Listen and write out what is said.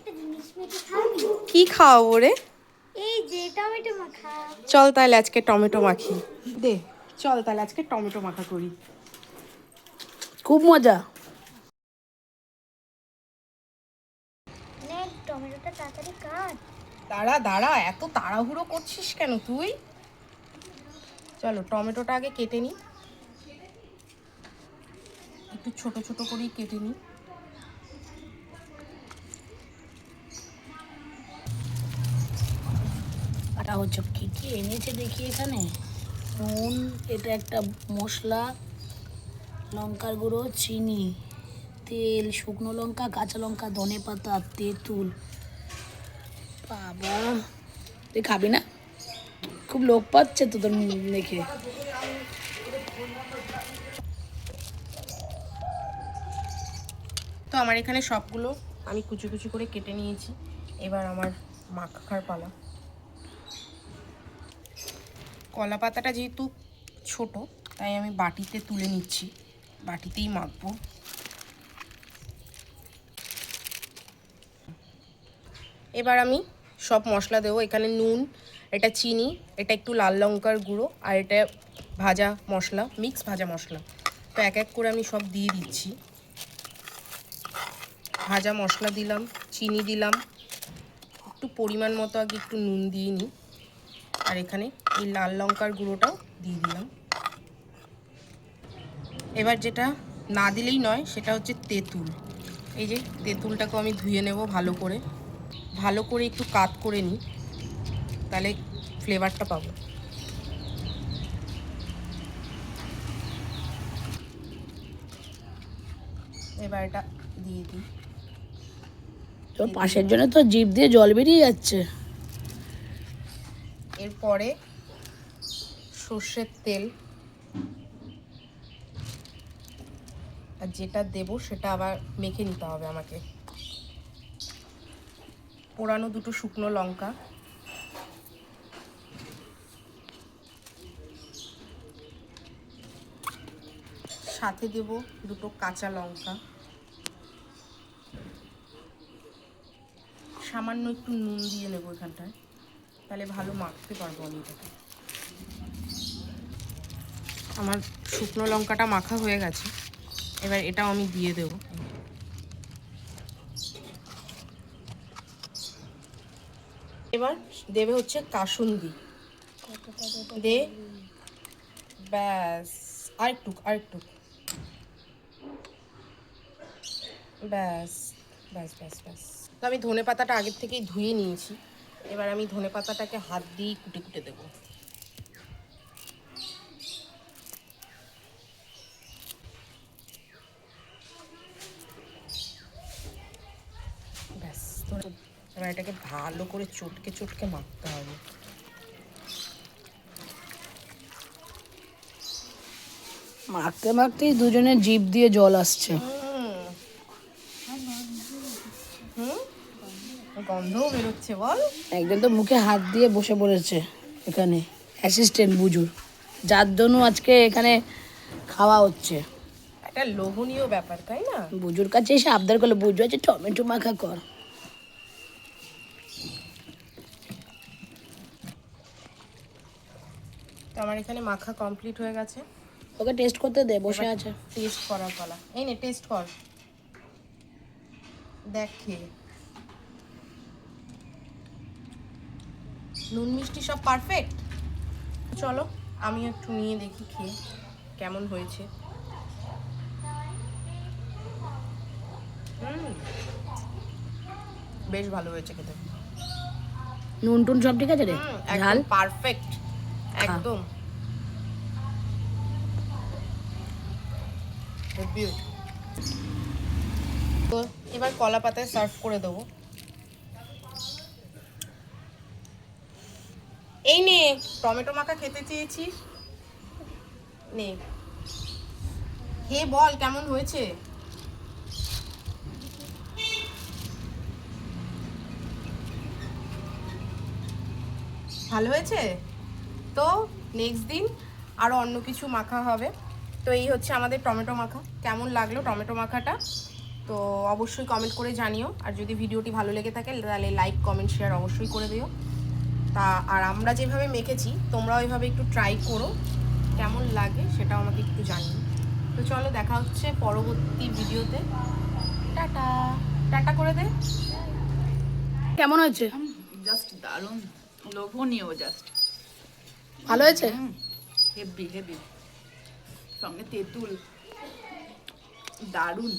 একটা জিনিস খাবি কি খাওয়াবো রে? এই যে টমেটো মাখা। চল তাহলে আজকে টমেটো মাখি। দে চল তাহলে আজকে টমেটো মাখা করি। খুব মজা। টমেটোটা তাড়াতাড়ি কাট। দাঁড়া দাঁড়া এত তাড়াহুড়ো করছিস কেন তুই? চলো টমেটোটা আগে কেটে নি। একটু ছোট ছোট করেই কেটে নি। কাটা হচ্ছে কি কি এনেছে দেখি এখানে? নুন, এটা একটা মশলা, লঙ্কার গুঁড়ো, চিনি, তেল, শুকনো লঙ্কা, কাঁচা লঙ্কা, ধনে পাতা, তেঁতুল। বাবা, তুই খাবি না? খুব লোক পাচ্ছে তো তোর দেখে। তো আমার এখানে সবগুলো আমি কুচি কুচি করে কেটে নিয়েছি। এবার আমার মাখার পালা। কলা পাতাটা যেহেতু ছোট, তাই আমি বাটিতে তুলে নিচ্ছি। বাটিতেই মাখবো। এবার আমি সব মশলা দেবো। এখানে নুন, এটা চিনি, এটা একটু লাল লঙ্কার গুঁড়ো, আর এটা ভাজা মশলা, মিক্স ভাজা মশলা। তো এক এক করে আমি সব দিয়ে দিচ্ছি। ভাজা মশলা দিলাম, চিনি দিলাম। একটু পরিমাণ মতো আগে একটু নুন দিয়ে নিই। আর এখানে এই লাল লঙ্কার গুঁড়োটাও দিয়ে দিলাম। এবার যেটা না দিলেই নয়, সেটা হচ্ছে তেঁতুল। এই যে তেঁতুলটাকে আমি ধুয়ে নেব ভালো করে। ভালো করে একটু কাত করে নিই, তাহলে ফ্লেভারটা পাবো। এবার এটা দিয়ে দিই। তোর পাশের জন্য তো জিভ দিয়ে জল বেরিয়ে যাচ্ছে। এরপরে সর্ষের তেল। আর যেটা দেব সেটা আবার মেখে নিতে হবে আমাকে। পোড়ানো দুটো শুকনো লঙ্কা। সাথে দেব দুটো কাঁচা লঙ্কা। সামান্য একটু নুন দিয়ে নেব এখানটায়। তাহলে ভালো মাখতে পারব আমি এটাকে। আমার শুকনো লঙ্কাটা মাখা হয়ে গেছে। এবার এটাও আমি দিয়ে দেবো। এবার দেবে হচ্ছে কাসুন্দি। দে। ব্যাস, আরেকটুক আরেকটুক। ব্যাস ব্যাস ব্যাস ব্যাস। তো আমি ধনে পাতাটা আগের থেকেই ধুয়ে নিয়েছি। এবার আমি ধনে পাতাটাকে হাত দিয়েই কুটে কুটে দেবো। ব্যাস এবার এটাকে ভালো করে চটকে চটকে মাখতে হবে। মাখতে মাখতেই দুজনের জিভ দিয়ে জল আসছে। গন্ধও বেরোচ্ছে বল। একজন তো মুখে হাত দিয়ে বসে পড়েছে এখানে অ্যাসিস্ট্যান্ট বুজুর যার জন্য আজকে এখানে খাওয়া হচ্ছে। একটা লোভনীয় ব্যাপার তাই না? বুজুর কাছে এসে আবদার করলে বুঝু আছে টমেটো মাখা কর। তো আমার এখানে মাখা কমপ্লিট হয়ে গেছে। ওকে টেস্ট করতে দে বসে আছে। টেস্ট করার পালা। এই নে টেস্ট কর। দেখ খেয়ে। নুন মিষ্টি সব পারফেক্ট চলো আমি একটু নিয়ে দেখি খেয়ে কেমন হয়েছে। হুম, বেশ ভালো হয়েছে খেতে। নুন টুন সব ঠিক আছে রে? ঝাল? পারফেক্ট একদম। এবার কলা পাতায় সার্ভ করে দেবো। এই নে, টমেটো মাখা খেতে চেয়েছিস নে। হে বল, কেমন হয়েছে? ভালো হয়েছে? তো নেক্সট দিন আরও অন্য কিছু মাখা হবে। তো এই হচ্ছে আমাদের টমেটো মাখা। কেমন লাগল টমেটো মাখাটা? তো অবশ্যই কমেন্ট করে জানিও। আর যদি ভিডিওটি ভালো লেগে থাকে, তাহলে লাইক কমেন্ট শেয়ার অবশ্যই করে দিও। তা আর আমরা যেভাবে মেখেছি তোমরা ওইভাবে একটু ট্রাই করো। কেমন লাগে সেটাও আমাকে একটু জানিও। তো চলো দেখা হচ্ছে পরবর্তী ভিডিওতে। টাটা। টাটা করে দে। কেমন হয়েছে? জাস্ট দারুণ। লোভনীয় জাস্ট ভালো হয়েছে? হেভি হেভি সঙ্গে তেঁতুল। দারুণ।